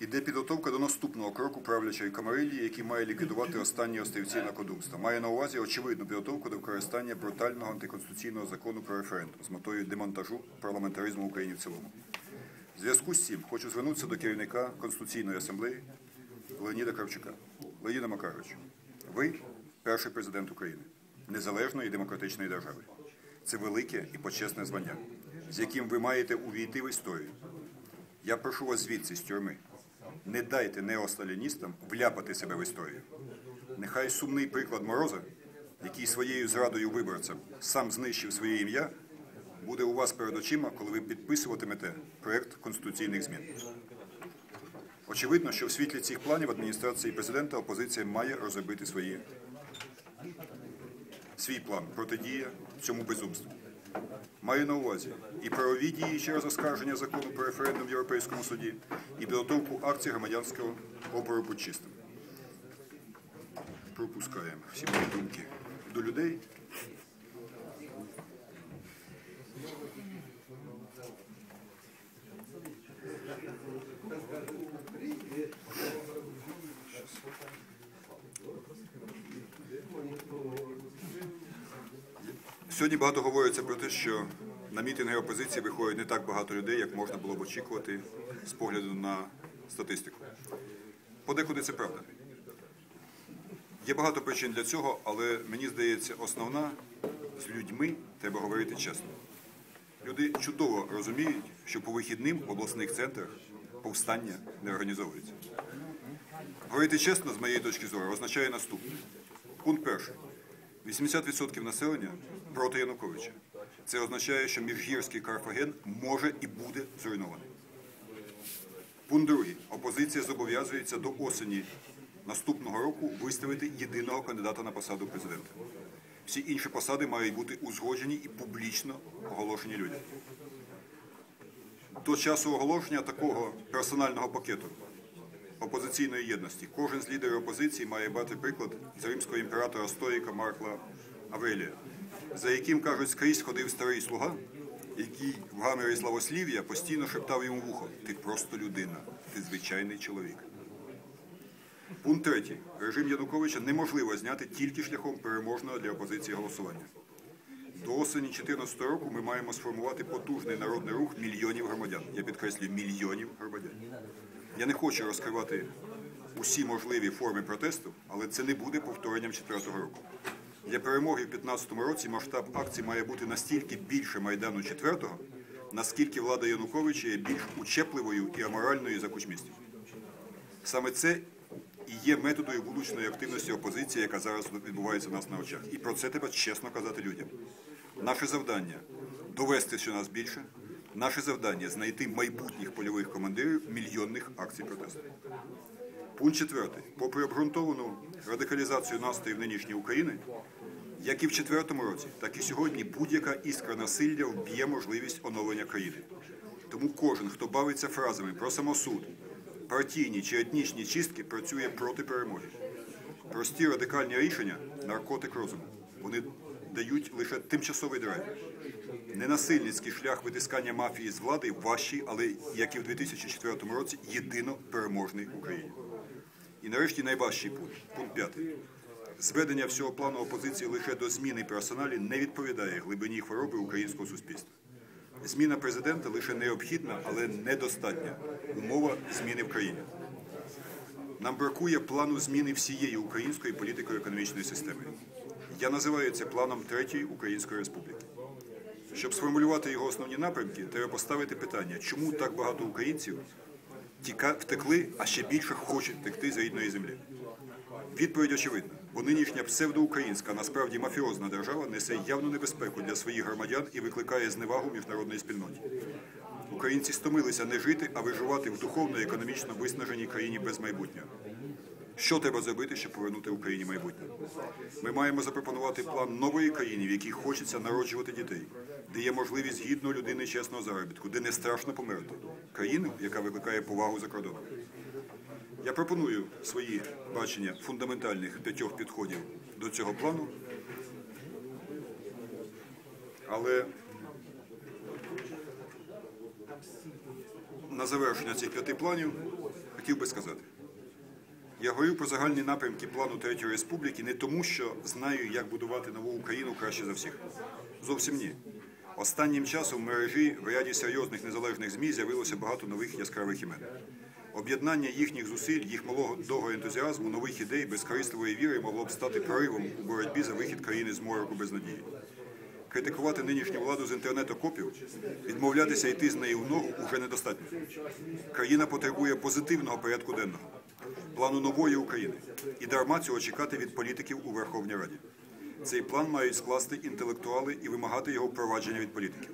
Іде підготовка до наступного кроку правлячої камарилії, який має ліквідувати останні острівці накодумства. Має на увазі очевидну підготовку до використання брутального антиконституційного закону про референдум з метою демонтажу парламентаризму в Україні в цілому. В зв'язку з цим хочу звернутися до керівника Конституційної асамблеї Леоніда Кравчука. Леоніда Макаровичу, ви перший президент України, незалежної і демократичної держави. Це велике і почесне звання, з яким ви маєте увійти в історію. Я прошу вас звідси з тюрми. Не дайте неосталіністам вляпати себе в історію. Нехай сумний приклад Мороза, який своєю зрадою виборцям сам знищив своє ім'я, буде у вас перед очима, коли ви підписуватимете проєкт конституційних змін. Очевидно, що в світлі цих планів адміністрації президента опозиція має розробити свої, свій план протидії цьому безумству. Маю на увазі і правові дії через оскарження закону про референдум в Європейському суді, і підготовку акції громадянського опору путчистам. Пропускаємо всі мої думки до людей. Сьогодні багато говориться про те, що на мітинги опозиції виходить не так багато людей, як можна було б очікувати з погляду на статистику. Подекуди це правда. Є багато причин для цього, але мені здається, основна з людьми треба говорити чесно. Люди чудово розуміють, що по вихідним в обласних центрах повстання не організовується. Говорити чесно, з моєї точки зору, означає наступне. Пункт перший. 80% населення проти Януковича. Це означає, що міжгірський Карфаген може і буде зруйнований. Пункт другий. Опозиція зобов'язується до осені наступного року виставити єдиного кандидата на посаду президента. Всі інші посади мають бути узгоджені і публічно оголошені людям. До часу оголошення такого персонального пакету опозиційної єдності кожен з лідерів опозиції має брати приклад з римського імператора Стоїка Маркла Аврелія, за яким кажуть, скрізь ходив старий слуга, який в гамері славослів'я постійно шептав йому в ухо: Ти просто людина, ти звичайний чоловік. Пункт третій. Режим Януковича неможливо зняти тільки шляхом переможного для опозиції голосування. До осені 2014 року ми маємо сформувати потужний народний рух мільйонів громадян. Я підкреслюю мільйонів громадян. Я не хочу розкривати усі можливі форми протесту, але це не буде повторенням 4-го року. Для перемоги в 2015 році масштаб акції має бути настільки більше Майдану 4-го, наскільки влада Януковича є більш учепливою і аморальною за кучмістів. Саме це і є методою вуличної активності опозиції, яка зараз відбувається у нас на очах. І про це треба чесно казати людям. Наше завдання довести, що нас більше. Наше завдання знайти майбутніх польових командирів мільйонних акцій протесту. Пункт четвертий. Попри обґрунтовану радикалізацію настроїв нинішньої України, як і в четвертому році, так і сьогодні будь-яка іскра насилля вб'є можливість оновлення країни. Тому кожен, хто бавиться фразами про самосуд, партійні чи етнічні чистки, працює проти перемоги. Прості радикальні рішення наркотик розуму. Вони дають лише тимчасовий драйв. Ненасильницький шлях витискання мафії з влади важчий, але як і в 2004 році, єдино переможний Україні. І нарешті найважчий пункт, пункт п'ятий. Зведення всього плану опозиції лише до зміни персоналі не відповідає глибині хвороби українського суспільства. Зміна президента лише необхідна, але недостатня умова зміни в країні. Нам бракує плану зміни всієї української політико-економічної системи. Я називаю це планом Третьої Української Республіки. Щоб сформулювати його основні напрямки, треба поставити питання, чому так багато українців втекли, а ще більше хочуть втекти з рідної землі. Відповідь очевидна, бо нинішня псевдоукраїнська, насправді мафіозна держава несе явну небезпеку для своїх громадян і викликає зневагу міжнародної спільноті. Українці стомилися не жити, а виживати в духовно і економічно виснаженій країні без майбутнього. Що треба зробити, щоб повернути Україні майбутнє? Ми маємо запропонувати план нової країни, в якій хочеться народжувати дітей, де є можливість гідної людини чесного заробітку, де не страшно померти. Країну, яка викликає повагу за кордоном. Я пропоную свої бачення фундаментальних п'ятьох підходів до цього плану. Але на завершення цих п'яти планів хотів би сказати. Я говорю про загальні напрямки плану Третьої Республіки не тому, що знаю, як будувати нову Україну краще за всіх. Зовсім ні. Останнім часом в мережі в ряді серйозних незалежних ЗМІ з'явилося багато нових яскравих імен. Об'єднання їхніх зусиль, їх молодого ентузіазму, нових ідей, безкорисливої віри могло б стати проривом у боротьбі за вихід країни з мороку безнадії. Критикувати нинішню владу з інтернет-окопів, відмовлятися йти з нею в ногу уже недостатньо. Країна потребує позитивного порядку денного, плану нової України. І дарма цього чекати від політиків у Верховній Раді. Цей план мають скласти інтелектуали і вимагати його впровадження від політиків.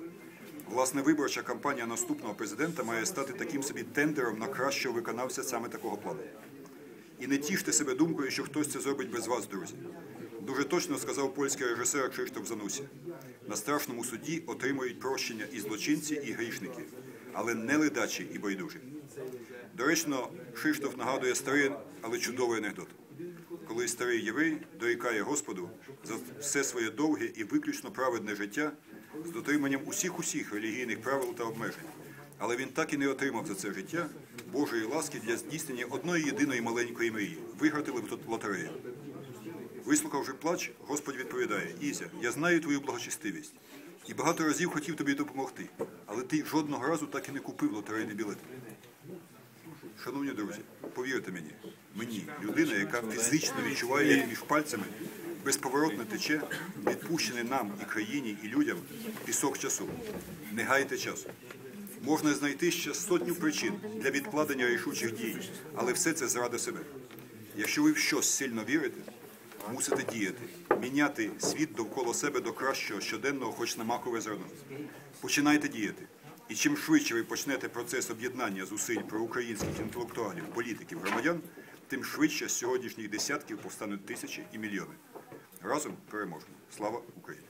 Власне, виборча кампанія наступного президента має стати таким собі тендером на кращого виконавця саме такого плану. І не тіште себе думкою, що хтось це зробить без вас, друзі. Дуже точно сказав польський режисер Кшиштоф Занусі. На страшному суді отримують прощення і злочинці, і грішники, але не ледачі і байдужі. Доречно, Кшиштоф нагадує старий, але чудовий анекдот. Коли старий єврей дорікає Господу за все своє довге і виключно праведне життя з дотриманням усіх усіх релігійних правил та обмежень. Але він так і не отримав за це життя Божої ласки для здійснення одної єдиної маленької мрії виграти лот- лотерею. Вислухавши плач, Господь відповідає: Ізя, я знаю твою благочестивість і багато разів хотів тобі допомогти, але ти жодного разу так і не купив лотерейний білет. Шановні друзі, повірте мені, мені, людина, яка фізично відчуває, як між пальцями безповоротно тече, відпущений нам і країні, і людям пісок часу. Не гайте часу. Можна знайти ще сотню причин для відкладення рішучих дій, але все це зрада себе. Якщо ви в щось сильно вірите, мусите діяти, міняти світ довкола себе до кращого щоденного, хоч на макове зерно. Починайте діяти. І чим швидше ви почнете процес об'єднання зусиль проукраїнських інтелектуалів, політиків, громадян, тим швидше з сьогоднішніх десятків повстануть тисячі і мільйони. Разом переможемо. Слава Україні!